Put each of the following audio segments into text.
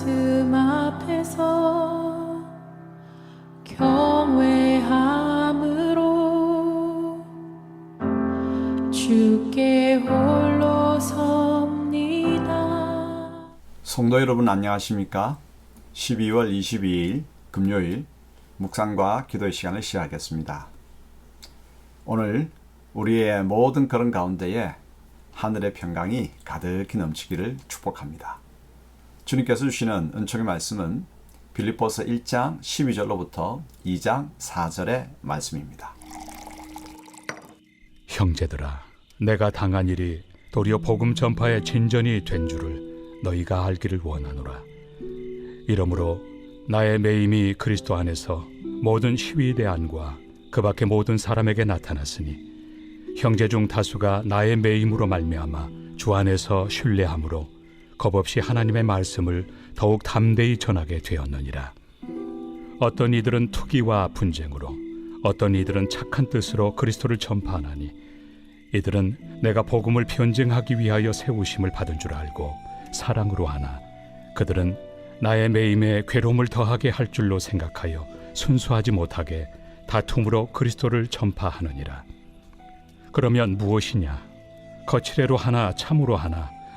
말씀 앞에서 경외함으로 주께 홀로 섭니다. 성도 여러분 안녕하십니까? 12월 22일 금요일 묵상과 기도의 시간을 시작하겠습니다. 오늘 우리의 모든 그런 가운데에 하늘의 평강이 가득히 넘치기를 축복합니다. 주님께서 주시는 은총의 말씀은 빌립보서 1장 12절로부터 2장 4절의 말씀입니다. 형제들아, 내가 당한 일이 도리어 복음 전파의 진전이 된 줄을 너희가 알기를 원하노라. 이러므로 나의 매임이 그리스도 안에서 모든 시위대안과 그 밖의 모든 사람에게 나타났으니 형제 중 다수가 나의 매임으로 말미암아 주 안에서 신뢰함으로 겁없이 하나님의 말씀을 더욱 담대히 전하게 되었느니라. 어떤 이들은 투기와 분쟁으로 어떤 이들은 착한 뜻으로 그리스도를 전파하나니 이들은 내가 복음을 변증하기 위하여 세우심을 받은 줄 알고 사랑으로 하나 그들은 나의 매임에 괴로움을 더하게 할 줄로 생각하여 순수하지 못하게 다툼으로 그리스도를 전파하느니라. 그러면 무엇이냐? 거칠애로 하나 참으로 하나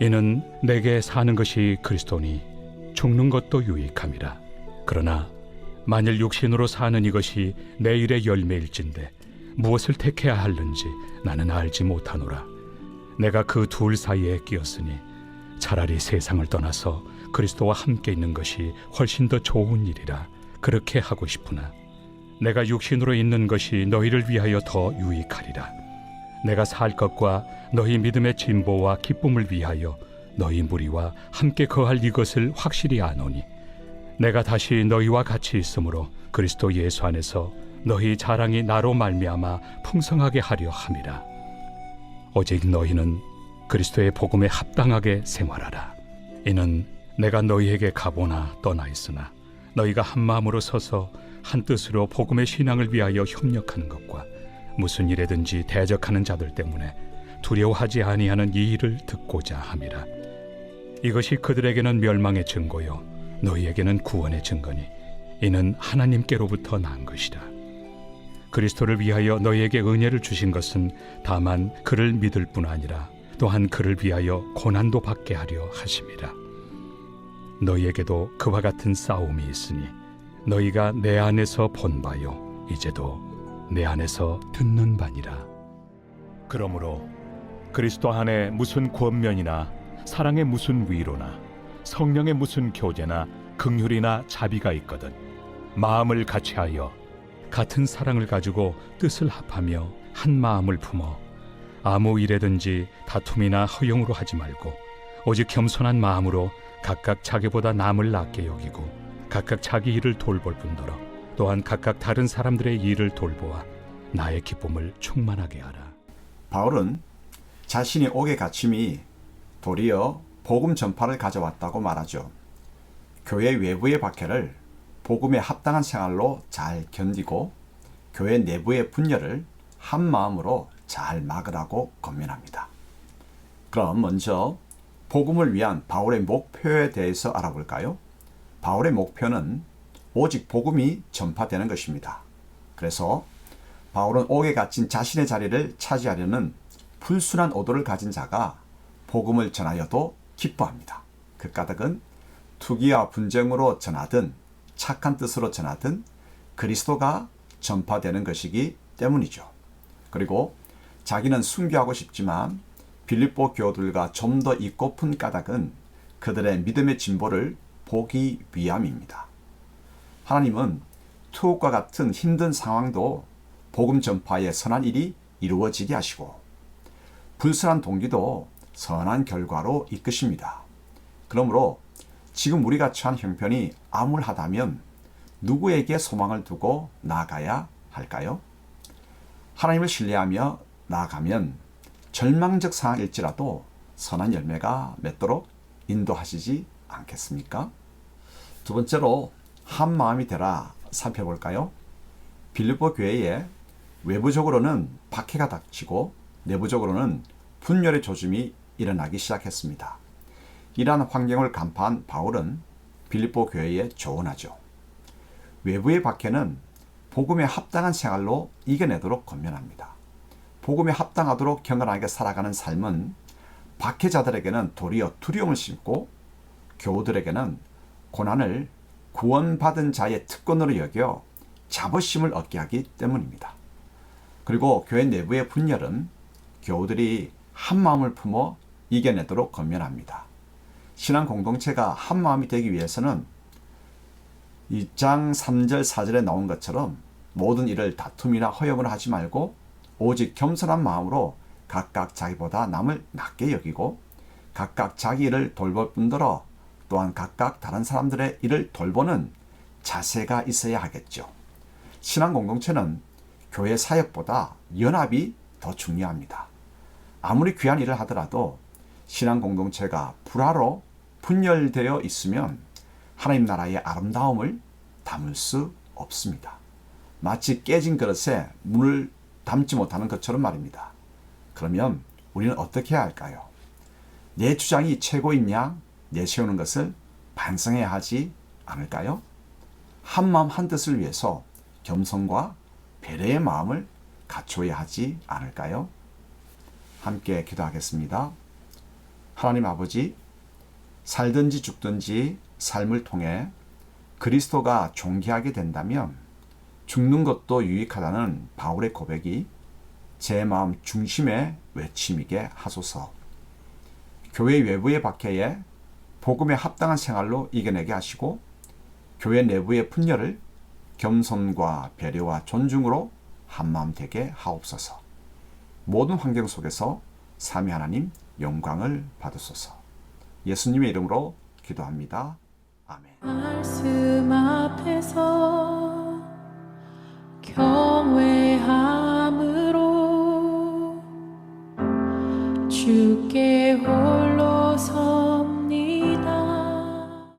이는 내게 사는 것이 그리스도니 죽는 것도 유익함이라. 그러나 만일 육신으로 사는 이것이 내 일의 열매일진데 무엇을 택해야 할는지 나는 알지 못하노라. 내가 그 둘 사이에 끼었으니 차라리 세상을 떠나서 그리스도와 함께 있는 것이 훨씬 더 좋은 일이라 그렇게 하고 싶으나 내가 육신으로 있는 것이 너희를 위하여 더 유익하리라 내가 살 것과 너희 믿음의 진보와 기쁨을 위하여 너희 무리와 함께 거할 이것을 확실히 아노니 내가 다시 너희와 같이 있으므로 그리스도 예수 안에서 너희 자랑이 나로 말미암아 풍성하게 하려 함이라. 오직 너희는 그리스도의 복음에 합당하게 생활하라. 이는 내가 너희에게 가보나 떠나 있으나 너희가 한 마음으로 서서 한 뜻으로 복음의 신앙을 위하여 협력하는 것과 무슨 일에든지 대적하는 자들 때문에 두려워하지 아니하는 이 일을 듣고자 함이라. 이것이 그들에게는 멸망의 증거요 너희에게는 구원의 증거니 이는 하나님께로부터 난 것이라. 그리스도를 위하여 너희에게 은혜를 주신 것은 다만 그를 믿을 뿐 아니라 또한 그를 위하여 고난도 받게 하려 하심이라. 너희에게도 그와 같은 싸움이 있으니 너희가 내 안에서 본 바요 이제도 내 안에서 듣는 바니라. 그러므로 그리스도 안에 무슨 권면이나 사랑의 무슨 위로나 성령의 무슨 교제나 긍휼이나 자비가 있거든 마음을 같이하여 같은 사랑을 가지고 뜻을 합하며 한 마음을 품어 아무 일에든지 다툼이나 허용으로 하지 말고 오직 겸손한 마음으로 각각 자기보다 남을 낫게 여기고 각각 자기 일을 돌볼 뿐더러 또한 각각 다른 사람들의 일을 돌보아 나의 기쁨을 충만하게 하라. 바울은 자신이 옥의 갇힘이 도리어 복음 전파를 가져왔다고 말하죠. 교회 외부의 박해를 복음에 합당한 생활로 잘 견디고 교회 내부의 분열을 한 마음으로 잘 막으라고 권면합니다. 그럼 먼저 복음을 위한 바울의 목표에 대해서 알아볼까요? 바울의 목표는 오직 복음이 전파되는 것입니다. 그래서 바울은 옥에 갇힌 자신의 자리를 차지하려는 불순한 오도를 가진 자가 복음을 전하여도 기뻐합니다. 그 까닭은 투기와 분쟁으로 전하든 착한 뜻으로 전하든 그리스도가 전파되는 것이기 때문이죠. 그리고 자기는 순교하고 싶지만 빌립보 교들과 좀더 있고픈 까닭은 그들의 믿음의 진보를 보기 위함입니다. 하나님은 투옥과 같은 힘든 상황도 복음 전파의 선한 일이 이루어지게 하시고 불순한 동기도 선한 결과로 이끄십니다. 그러므로 지금 우리가 처한 형편이 암울하다면 누구에게 소망을 두고 나아가야 할까요? 하나님을 신뢰하며 나아가면 절망적 상황일지라도 선한 열매가 맺도록 인도하시지 않겠습니까? 두 번째로 한 마음이 되라 살펴볼까요? 빌립보 교회에 외부적으로는 박해가 닥치고 내부적으로는 분열의 조짐이 일어나기 시작했습니다. 이러한 환경을 간파한 바울은 빌립보 교회에 조언하죠. 외부의 박해는 복음에 합당한 생활로 이겨내도록 권면합니다. 복음에 합당하도록 경건하게 살아가는 삶은 박해자들에게는 도리어 두려움을 심고 교우들에게는 고난을 구원받은 자의 특권으로 여겨 자부심을 얻게 하기 때문입니다. 그리고 교회 내부의 분열은 교우들이 한 마음을 품어 이겨내도록 권면합니다. 신앙 공동체가 한 마음이 되기 위해서는 2장 3절 4절에 나온 것처럼 모든 일을 다툼이나 허용을 하지 말고 오직 겸손한 마음으로 각각 자기보다 남을 낮게 여기고 각각 자기 일을 돌볼 뿐더러 또한 각각 다른 사람들의 일을 돌보는 자세가 있어야 하겠죠. 신앙 공동체는 교회 사역보다 연합이 더 중요합니다. 아무리 귀한 일을 하더라도 신앙 공동체가 불화로 분열되어 있으면 하나님 나라의 아름다움을 담을 수 없습니다. 마치 깨진 그릇에 물을 담지 못하는 것처럼 말입니다. 그러면 우리는 어떻게 해야 할까요? 내 주장이 최고인 양 내세우는 것을 반성해야 하지 않을까요? 한 마음 한 뜻을 위해서 겸손과 배려의 마음을 갖춰야 하지 않을까요? 함께 기도하겠습니다. 하나님 아버지, 살든지 죽든지 삶을 통해 그리스도가 존귀하게 된다면 죽는 것도 유익하다는 바울의 고백이 제 마음 중심의 외침이게 하소서. 교회 외부의 박해에 복음에 합당한 생활로 이겨내게 하시고 교회 내부의 분열을 겸손과 배려와 존중으로 한마음 되게 하옵소서. 모든 환경 속에서 삼위 하나님 영광을 받으소서. 예수님의 이름으로 기도합니다. 아멘.